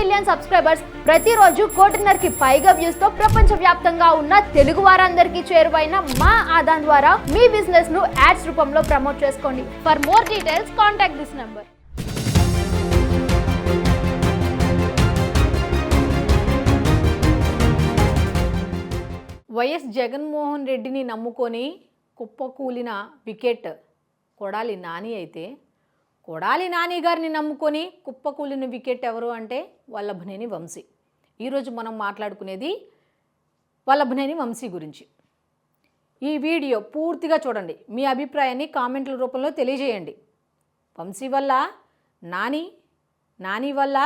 Million subscribers ప్రతిరోజు కోటిన్నరకి పైగా వ్యూస్తో ప్రపంచ వ్యాప్తంగా ఉన్న తెలుగు వారందరికీ చేరువైన మా ఆదాన్ ద్వారా మీ బిజినెస్ను యాడ్స్ రూపంలో ప్రమోట్ చేసుకోండి. For more details contact this number YS Jaganmohan రెడ్డిని నమ్ముకొని కుప్పకూలిన వికెట్ కొడాలి నాని అయితే కొడాలి నాని గారిని నమ్ముకొని కుప్పకూలిన వికెట్ ఎవరు అంటే వల్లభనేని వంశీ. ఈరోజు మనం మాట్లాడుకునేది వల్లభనేని వంశీ గురించి. ఈ వీడియో పూర్తిగా చూడండి. మీ అభిప్రాయాన్ని కామెంట్ల రూపంలో తెలియజేయండి. వంశీ వల్ల నాని నాని వల్ల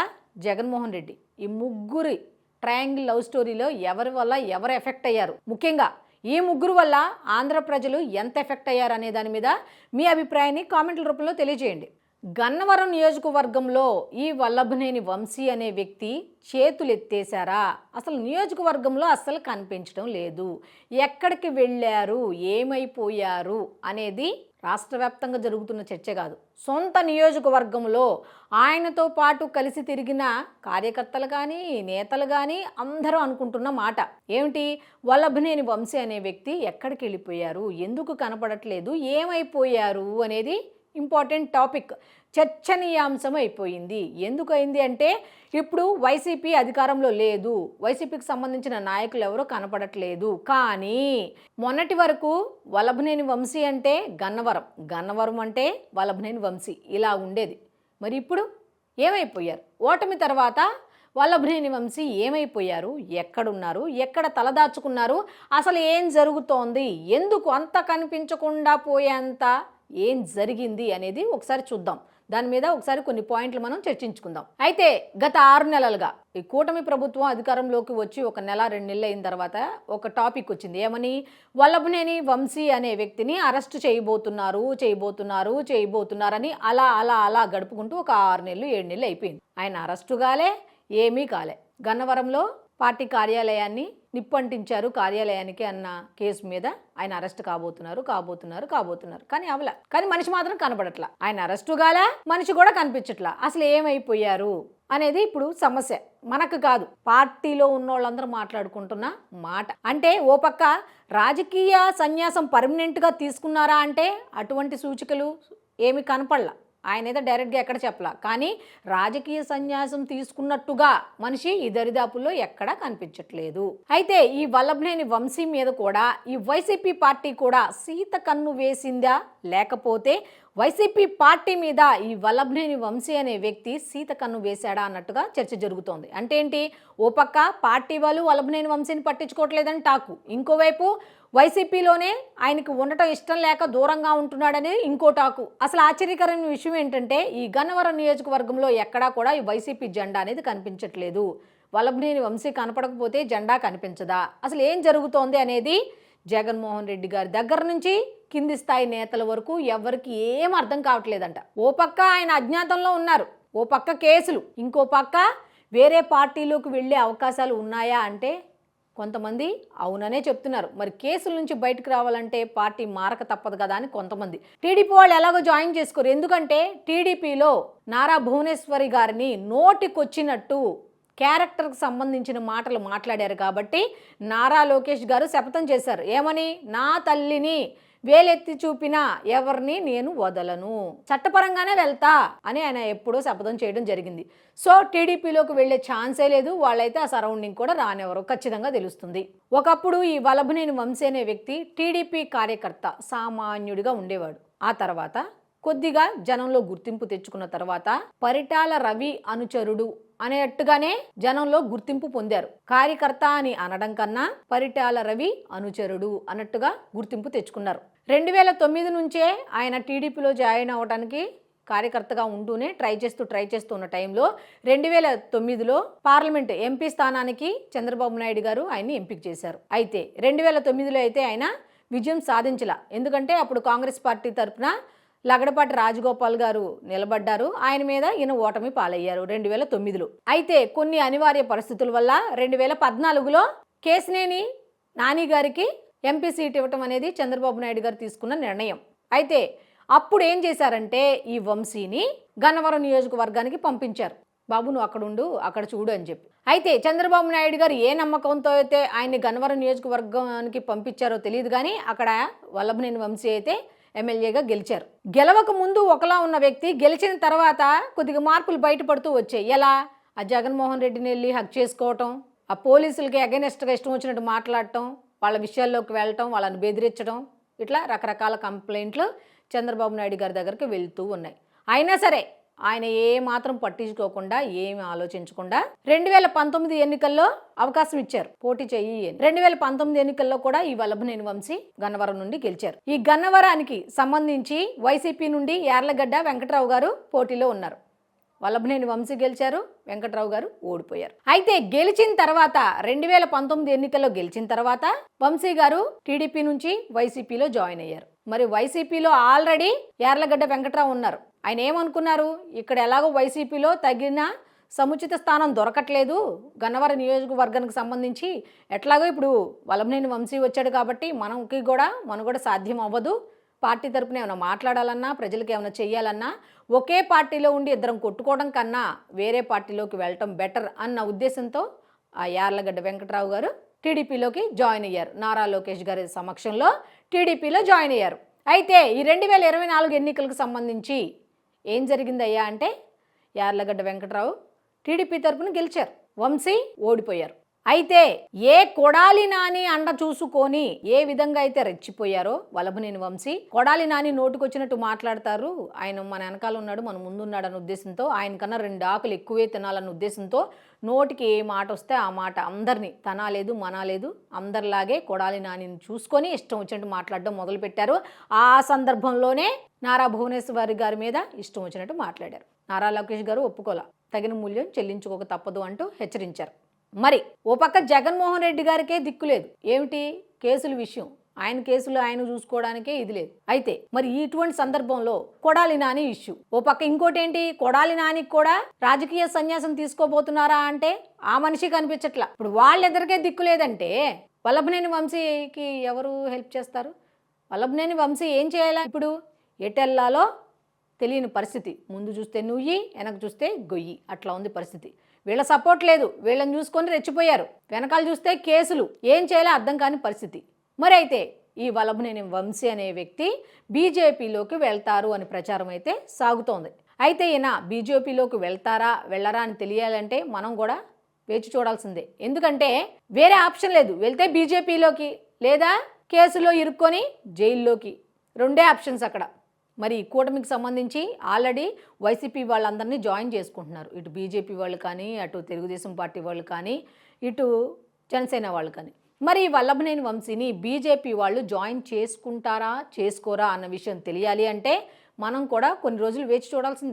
జగన్మోహన్ రెడ్డి. ఈ ముగ్గురి ట్రయాంగిల్ లవ్ స్టోరీలో ఎవరి వల్ల ఎవరు ఎఫెక్ట్ అయ్యారు? ముఖ్యంగా ఈ ముగ్గురు వల్ల ఆంధ్ర ప్రజలు ఎంత ఎఫెక్ట్ అయ్యారు అనే దాని మీద మీ అభిప్రాయాన్ని కామెంట్ల రూపంలో తెలియజేయండి. గన్నవరం నియోజకవర్గంలో ఈ వల్లభనేని వంశీ అనే వ్యక్తి చేతులు ఎత్తేశారా అసలు నియోజకవర్గంలో అస్సలు కనిపించడం లేదు. ఎక్కడికి వెళ్ళారు? ఏమైపోయారు? అనేది రాష్ట్ర వ్యాప్తంగా జరుగుతున్న చర్చ కాదు. సొంత నియోజకవర్గంలో ఆయనతో పాటు కలిసి తిరిగిన కార్యకర్తలు కానీ నేతలు కానీ అందరూ అనుకుంటున్న మాట. ఏమిటి? వల్లభనేని వంశీ అనే వ్యక్తి ఎక్కడికి వెళ్ళిపోయారు? ఎందుకు కనపడట్లేదు? ఏమైపోయారు? అనేది ఇంపార్టెంట్ టాపిక్ చర్చనీయాంశం అయిపోయింది. ఎందుకు అయింది అంటే ఇప్పుడు వైసీపీ అధికారంలో లేదు. వైసీపీకి సంబంధించిన నాయకులు ఎవరో కనపడట్లేదు. కానీ మొన్నటి వరకు వలభనేని వంశీ అంటే గన్నవరం. గన్నవరం అంటే వలభనేని వంశీ. ఇలా ఉండేది. మరి ఇప్పుడు ఏమైపోయారు? ఓటమి తర్వాత వల్లభనేని వంశీ ఏమైపోయారు? ఎక్కడున్నారు? ఎక్కడ తలదాచుకున్నారు? అసలు ఏం జరుగుతోంది? ఎందుకు అంత కనిపించకుండా పోయేంత ఏం జరిగింది అనేది ఒకసారి చూద్దాం. దాని మీద ఒకసారి కొన్ని పాయింట్లు మనం చర్చించుకుందాం. అయితే గత ఆరు నెలలుగా ఈ కూటమి ప్రభుత్వం అధికారంలోకి వచ్చి ఒక నెల రెండు నెలలు అయిన తర్వాత ఒక టాపిక్ వచ్చింది. ఏమని? వల్లభనేని వంశీ అనే వ్యక్తిని అరెస్ట్ చేయబోతున్నారు చేయబోతున్నారు చేయబోతున్నారని అలా అలా అలా గడుపుకుంటూ ఒక ఆరు నెలలు ఏడు నెలలు అయిపోయింది. ఆయన అరెస్టు కాలే ఏమీ కాలే. గన్నవరంలో పార్టీ కార్యాలయాన్ని నిప్పంటించారు కార్యాలయానికి అన్న కేసు మీద ఆయన అరెస్ట్ కాబోతున్నారు కాబోతున్నారు కాబోతున్నారు. కానీ అవల కానీ మనిషి మాత్రం కనబడట్లా. ఆయన అరెస్టు గాలా మనిషి కూడా కనిపించట్లా. అసలు ఏమైపోయారు అనేది ఇప్పుడు సమస్య. మనకు కాదు పార్టీలో ఉన్న వాళ్ళందరూ మాట్లాడుకుంటున్న మాట. అంటే ఓ పక్క రాజకీయ సన్యాసం పర్మనెంట్గా తీసుకున్నారా అంటే అటువంటి సూచికలు ఏమి కనపడలా. ఆయన అయితే డైరెక్ట్గా ఎక్కడ చెప్పలా. కానీ రాజకీయ సన్యాసం తీసుకున్నట్టుగా మనిషి ఈ దరిదాపుల్లో ఎక్కడా కనిపించట్లేదు. అయితే ఈ వల్లభనేని వంశీ మీద కూడా ఈ వైసీపీ పార్టీ కూడా సీత కన్ను వేసిందా? లేకపోతే వైసీపీ పార్టీ మీద ఈ వల్లభనేని వంశీ అనే వ్యక్తి సీత కన్ను వేశాడా అన్నట్టుగా చర్చ జరుగుతోంది. అంటే ఏంటి? ఓ పక్క పార్టీ వాళ్ళు వల్లభనేని వంశీని పట్టించుకోవట్లేదని టాకు. ఇంకోవైపు వైసీపీలోనే ఆయనకి ఉండటం ఇష్టం లేక దూరంగా ఉంటున్నాడనేది ఇంకో టాకు. అసలు ఆశ్చర్యకరమైన విషయం ఏంటంటే ఈ గన్నవరం నియోజకవర్గంలో ఎక్కడా కూడా ఈ వైసీపీ జెండా అనేది కనిపించట్లేదు. వల్లభనేని వంశీ కనపడకపోతే జెండా కనిపించదా? అసలు ఏం జరుగుతోంది అనేది జగన్మోహన్ రెడ్డి గారి దగ్గర నుంచి కింది స్థాయి నేతల వరకు ఎవరికి ఏం అర్థం కావట్లేదంట. ఓ పక్క ఆయన అజ్ఞాతంలో ఉన్నారు. ఓ పక్క కేసులు. ఇంకో పక్క వేరే పార్టీలోకి వెళ్ళే అవకాశాలు ఉన్నాయా అంటే కొంతమంది అవుననే చెప్తున్నారు. మరి కేసుల నుంచి బయటకు రావాలంటే పార్టీ మారక తప్పదు కదా అని కొంతమంది. టీడీపీ వాళ్ళు ఎలాగో జాయిన్ చేసుకోరు. ఎందుకంటే టీడీపీలో నారా భువనేశ్వరి గారిని నోటికొచ్చినట్టు క్యారెక్టర్కి సంబంధించిన మాటలు మాట్లాడారు కాబట్టి నారా లోకేష్ గారు శపథం చేశారు. ఏమని? నా తల్లిని వేలెత్తి చూపిన ఎవరిని నేను వదలను. చట్టపరంగానే వెళ్తా అని ఆయన ఎప్పుడో శపథం చేయడం జరిగింది. సో టీడీపీలోకి వెళ్ళే ఛాన్సే లేదు. వాళ్ళైతే ఆ సరౌండింగ్ కూడా రానివ్వరు. ఖచ్చితంగా తెలుస్తుంది. ఒకప్పుడు ఈ వలభనేని వంశీ అనే వ్యక్తి టీడీపీ కార్యకర్త సామాన్యుడిగా ఉండేవాడు. ఆ తర్వాత కొద్దిగా జనంలో గుర్తింపు తెచ్చుకున్న తర్వాత పరిటాల రవి అనుచరుడు అనేట్టుగానే జనంలో గుర్తింపు పొందారు. కార్యకర్త అని అనడం కన్నా పరిటాల రవి అనుచరుడు అన్నట్టుగా గుర్తింపు తెచ్చుకున్నారు. రెండు వేల తొమ్మిది నుంచే ఆయన టీడీపీలో జాయిన్ అవ్వడానికి కార్యకర్తగా ఉంటూనే ట్రై చేస్తూ ట్రై చేస్తున్న టైంలో రెండు వేల తొమ్మిదిలో పార్లమెంట్ ఎంపీ స్థానానికి చంద్రబాబు నాయుడు గారు ఆయన్ని ఎంపిక చేశారు. అయితే రెండు వేల తొమ్మిదిలో అయితే ఆయన విజయం సాధించలా. ఎందుకంటే అప్పుడు కాంగ్రెస్ పార్టీ తరఫున లగడపాటి రాజగోపాల్ గారు నిలబడ్డారు. ఆయన మీద ఈయన ఓటమి పాలయ్యారు రెండు వేల తొమ్మిదిలో. అయితే కొన్ని అనివార్య పరిస్థితుల వల్ల రెండు వేల పద్నాలుగులో కేసినేని నాని గారికి ఎంపీ సీట్ ఇవ్వటం అనేది చంద్రబాబు నాయుడు గారు తీసుకున్న నిర్ణయం. అయితే అప్పుడు ఏం చేశారంటే ఈ వంశీని గన్నవరం నియోజకవర్గానికి పంపించారు. బాబు నువ్వు అక్కడ ఉండు అక్కడ చూడు అని చెప్పి. అయితే చంద్రబాబు నాయుడు గారు ఏ నమ్మకంతో అయితే ఆయన్ని గన్నవరం నియోజకవర్గానికి పంపించారో తెలియదు కానీ అక్కడ వల్లభనేని వంశీ అయితే ఎమ్మెల్యేగా గెలిచారు. గెలవక ముందు ఒకలా ఉన్న వ్యక్తి గెలిచిన తర్వాత కొద్దిగా మార్పులు బయటపడుతూ వచ్చాయి. ఎలా? ఆ జగన్మోహన్ రెడ్డిని వెళ్ళి హక్ చేసుకోవటం ఆ పోలీసులకి అగెనెస్ట్గా ఇష్టం వచ్చినట్టు మాట్లాడటం వాళ్ళ విషయాల్లోకి వెళ్ళటం వాళ్ళని బెదిరించడం ఇట్లా రకరకాల కంప్లైంట్లు చంద్రబాబు నాయుడు గారి దగ్గరికి వెళ్తూ ఉన్నాయి. అయినా సరే ఆయన ఏ మాత్రం పట్టించుకోకుండా ఏమి ఆలోచించకుండా రెండు వేల పంతొమ్మిది ఎన్నికల్లో అవకాశం ఇచ్చారు. పోటీ చెయ్యి అని. రెండు వేల పంతొమ్మిది ఎన్నికల్లో కూడా ఈ వల్లభనేని వంశీ గన్నవరం నుండి గెలిచారు. ఈ గన్నవరానికి సంబంధించి వైసీపీ నుండి యార్లగడ్డ వెంకట్రావు గారు పోటీలో ఉన్నారు. వల్లభనేని వంశీ గెలిచారు వెంకట్రావు గారు ఓడిపోయారు. అయితే గెలిచిన తర్వాత రెండు వేల పంతొమ్మిది ఎన్నికల్లో గెలిచిన తర్వాత వంశీ గారు టీడీపీ నుంచి వైసీపీలో జాయిన్ అయ్యారు. మరి వైసీపీలో ఆల్రెడీ యార్లగడ్డ వెంకట్రావు ఉన్నారు. ఆయన ఏమనుకున్నారు? ఇక్కడ ఎలాగో వైసీపీలో తగిన సముచిత స్థానం దొరకట్లేదు. గన్నవరం నియోజకవర్గానికి సంబంధించి ఎట్లాగో ఇప్పుడు వలంనేని వంశీ వచ్చాడు కాబట్టి మనకి కూడా మనకు సాధ్యం అవ్వదు. పార్టీ తరపున ఏమైనా మాట్లాడాలన్నా ప్రజలకు ఏమైనా చేయాలన్నా ఒకే పార్టీలో ఉండి ఇద్దరం కొట్టుకోవడం కన్నా వేరే పార్టీలోకి వెళ్ళటం బెటర్ అన్న ఉద్దేశంతో ఆ యార్లగడ్డ వెంకట్రావు గారు టీడీపీలోకి జాయిన్ అయ్యారు. నారా లోకేష్ గారి సమక్షంలో టీడీపీలో జాయిన్ అయ్యారు. అయితే ఈ రెండు వేల ఇరవై నాలుగు ఎన్నికలకు సంబంధించి ఏం జరిగిందయ్యా అంటే యార్లగడ్డ వెంకట్రావు టీడీపీ తరపున గెలిచారు. వంశీ ఓడిపోయారు. అయితే ఏ కొడాలి నాని అండ చూసుకొని ఏ విధంగా అయితే రెచ్చిపోయారో వలభనేని వంశీ కొడాలి నాని నోటుకొచ్చినట్టు మాట్లాడతారు. ఆయన మన వెనకాల ఉన్నాడు మన ముందున్నాడు అన్న ఉద్దేశంతో ఆయన కన్నా రెండు ఆకులు ఎక్కువే తినాలన్న ఉద్దేశంతో నోటికి ఏ మాట వస్తే ఆ మాట అందరినీ తనాలేదు మనాలేదు అందరిలాగే కొడాలి నానిని చూసుకొని ఇష్టం వచ్చినట్టు మాట్లాడడం మొదలుపెట్టారు. ఆ సందర్భంలోనే నారా భువనేశ్వరి గారి మీద ఇష్టం వచ్చినట్టు మాట్లాడారు. నారా లోకేష్ గారు ఒప్పుకోలా తగిన మూల్యం చెల్లించుకోక తప్పదు అంటూ హెచ్చరించారు. మరి ఓ పక్క జగన్మోహన్ రెడ్డి గారికే దిక్కు లేదు. ఏమిటి? కేసుల విషయం. ఆయన కేసులు ఆయన చూసుకోవడానికే ఇది లేదు. అయితే మరి ఇటువంటి సందర్భంలో కొడాలి నాని ఇష్యూ. ఓ పక్క ఇంకోటి ఏంటి కొడాలి నానికి కూడా రాజకీయ సన్యాసం తీసుకోబోతున్నారా అంటే ఆ మనిషి కనిపించట్లా. ఇప్పుడు వాళ్ళెదరికే దిక్కు లేదంటే వల్లభనేని వంశీకి ఎవరు హెల్ప్ చేస్తారు? వల్లభనేని వంశీ ఏం చేయాలా ఇప్పుడు? ఎటెల్లాలో తెలియని పరిస్థితి. ముందు చూస్తే నుయ్యి వెనక చూస్తే గొయ్యి. అట్లా ఉంది పరిస్థితి. వీళ్ళ సపోర్ట్ లేదు. వీళ్ళని చూసుకొని రెచ్చిపోయారు. వెనకాల చూస్తే కేసులు. ఏం చేయాలో అర్థం కాని పరిస్థితి. మరి అయితే ఈ వల్లభనేని వంశీ అనే వ్యక్తి బీజేపీలోకి వెళ్తారు అని ప్రచారం అయితే సాగుతోంది. అయితే ఈయన బీజేపీలోకి వెళ్తారా వెళ్ళరా అని తెలియాలంటే మనం కూడా వేచి చూడాల్సిందే. ఎందుకంటే వేరే ఆప్షన్ లేదు. వెళ్తే బీజేపీలోకి లేదా కేసులో ఇరుక్కొని జైల్లోకి. రెండే ఆప్షన్స్ అక్కడ. మరి ఈ కూటమికి సంబంధించి ఆల్రెడీ వైసీపీ వాళ్ళందరినీ జాయిన్ చేసుకుంటున్నారు. ఇటు బీజేపీ వాళ్ళు కానీ అటు తెలుగుదేశం పార్టీ వాళ్ళు కానీ ఇటు జనసేన వాళ్ళు కానీ. మరి ఈ వల్లభనేని వంశీని బీజేపీ వాళ్ళు జాయిన్ చేసుకుంటారా చేసుకోరా అన్న విషయం తెలియాలి అంటే మనం కూడా కొన్ని రోజులు వేచి చూడాల్సిందే.